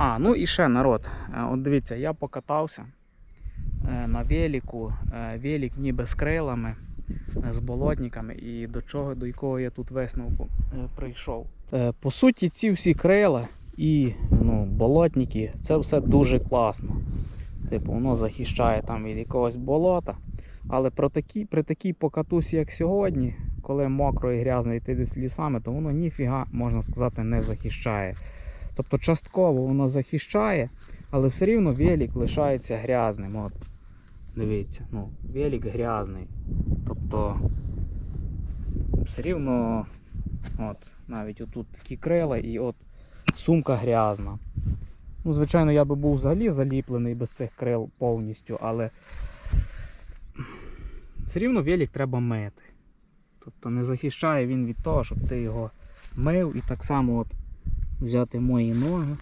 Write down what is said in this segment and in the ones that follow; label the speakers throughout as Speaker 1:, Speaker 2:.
Speaker 1: А, ну і ще народ. Е, От дивіться, я покатався е, на велику, е, велик ніби з крилами, з болотниками, і до чого, до якого я тут висновку прийшов. По суті, ці всі крила і ну, болотники, це все дуже класно. Типу, воно захищає там від якогось болота. Але про такі, при такій покатусі, як сьогодні, коли мокро і грязно йти десь лісами, то воно ніфіга, можна сказати, не захищає. Тобто частково воно захищає, але все рівно велик лишається грязним. От, дивіться, ну, велик грязний. Тобто все рівно от, навіть отут такі крила і от сумка грязна. Ну, звичайно, я би був взагалі заліплений без цих крил повністю, але все рівно велик треба мити. Тобто не захищає він від того, щоб ти його мив і так само от взяти мої ноги.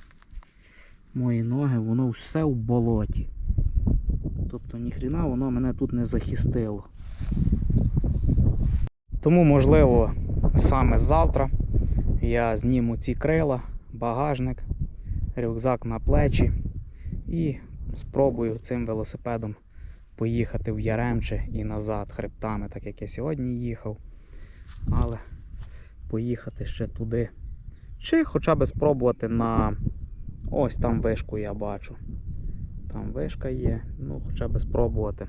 Speaker 1: Мої ноги, воно все в болоті. Тобто ніхрена воно мене тут не захистило. Тому, можливо, саме завтра я зніму ці крила, багажник, рюкзак на плечі і спробую цим велосипедом поїхати в Яремче і назад хребтами, так як я сьогодні їхав. Але поїхати ще туди. Чи хоча б спробувати на ось там вишку я бачу. Там вишка є. Ну, хоча б спробувати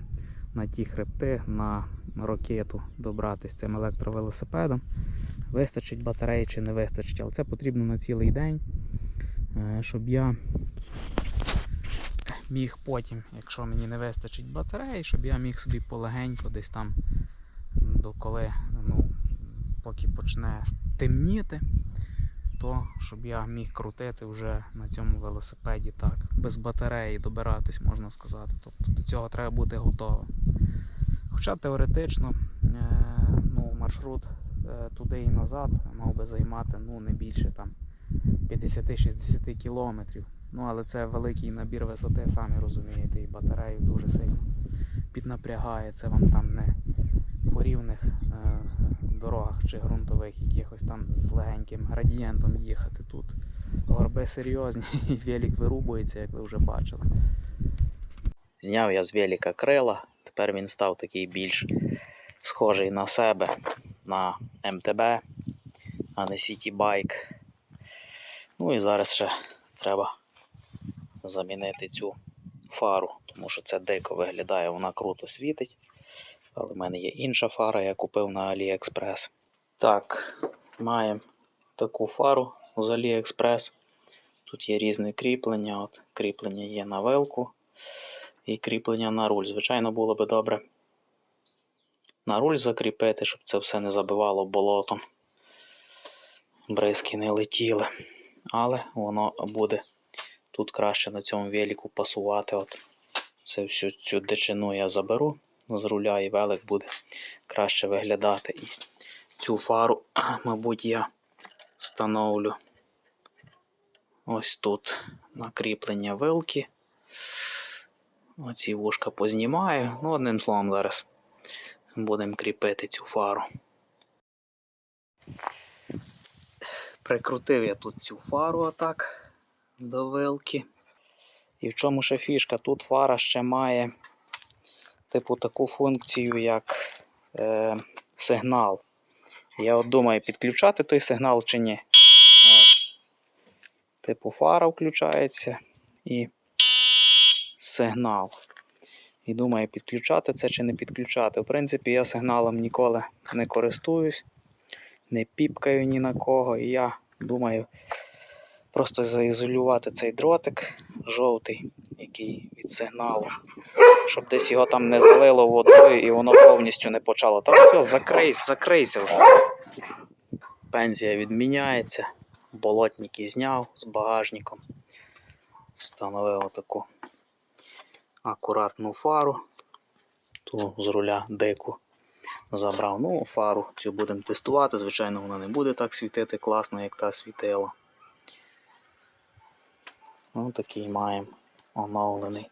Speaker 1: на ті хребти, на ракету добратися цим електровелосипедом. Вистачить батареї чи не вистачить, але це потрібно на цілий день, е, щоб я міг потім, якщо мені не вистачить батареї, щоб я міг собі полегенько десь там до коли, ну, поки почне темніти, то щоб я міг крутити вже на цьому велосипеді так, без батареї добиратись, можна сказати. Тобто до цього треба бути готовим. Хоча теоретично е, ну, маршрут е, туди і назад мав би займати ну, не більше там 50-60 кілометрів. Ну, але це великий набір висоти, самі розумієте, і батарею дуже сильно піднапрягає. Це вам там не дорогах чи ґрунтових якихось там з легеньким градієнтом їхати тут. Горби серйозні і велик вирубується, як ви вже бачили. Зняв я з велика крила, тепер він став такий більш схожий на себе, на МТБ, а не City Bike. Ну і зараз ще треба замінити цю фару, тому що це дико виглядає, вона круто світить. Але в мене є інша фара, я купив на AliExpress. Так, маємо таку фару з AliExpress. Тут є різне кріплення. От, кріплення є на вилку і кріплення на руль. Звичайно, було би добре на руль закріпити, щоб це все не забивало болотом. Бризки не летіли. Але воно буде тут краще на цьому велику пасувати. От це всю цю дичину я заберу з руля і велик буде краще виглядати. І цю фару, мабуть, я встановлю ось тут на кріплення вилки. Оці вушка познімаю. Ну, одним словом, зараз будемо кріпити цю фару. Прикрутив я тут цю фару отак до вилки. І в чому ще фішка? Тут фара ще має типу таку функцію, як е, сигнал. Я от думаю, підключати той сигнал чи ні. От. Типу фара включається і сигнал. І думаю, підключати це чи не підключати. В принципі, я сигналом ніколи не користуюсь, не піпкаю ні на кого. І я думаю просто заізолювати цей дротик жовтий, який від сигналу, щоб десь його там не залило водою і воно повністю не почало. Та все, закрийся, закрийся вже. Пензія відміняється, болотники зняв з багажником. Встановив таку акуратну фару. Ту з руля деку забрав. Ну, фару цю будемо тестувати. Звичайно, вона не буде так світити класно, як та світила. Ну, такий маємо оновлений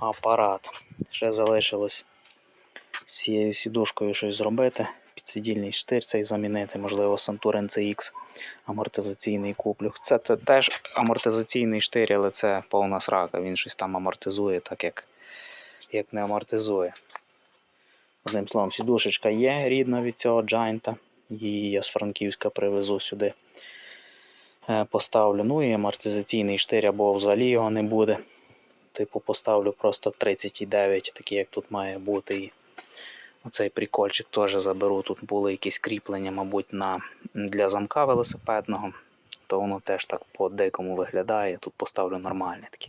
Speaker 1: апарат. Ще залишилось з цією сідушкою щось зробити, підсидільний штир цей замінити, можливо, Santurin CX амортизаційний куплю. Це те- теж амортизаційний штир, але це повна срака. Він щось там амортизує, так як, як не амортизує. Одним словом, сідушечка є рідна від цього джайнта. Її я з Франківська привезу сюди. Е, Поставлю. Ну і амортизаційний штир, або взагалі його не буде. Типу, поставлю просто 39, такий як тут має бути. І оцей прикольчик теж заберу. Тут були якісь кріплення, мабуть, на, для замка велосипедного. То воно теж так по-дикому виглядає. Тут поставлю нормальне таке.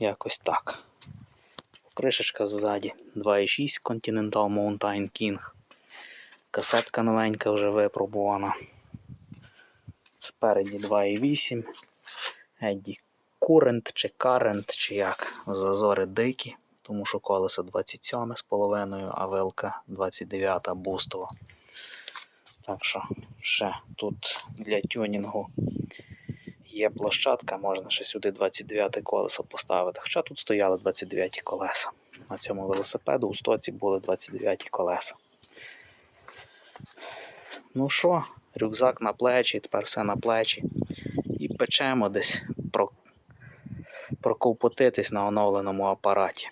Speaker 1: Якось так. Кришечка ззаді 2.6 Continental Mountain King. Касетка новенька вже випробувана. Спереді 2.8. Едді Current чи Current, чи як. Зазори дикі, тому що колесо 27 з половиною, а вилка 29 бустова. Так що ще тут для тюнінгу є площадка, можна ще сюди 29 колесо поставити. Хоча тут стояли 29 колеса. На цьому велосипеду у стоці були 29 колеса. Ну що, рюкзак на плечі, тепер все на плечі. І печемо десь про... проковпотитись на оновленому апараті.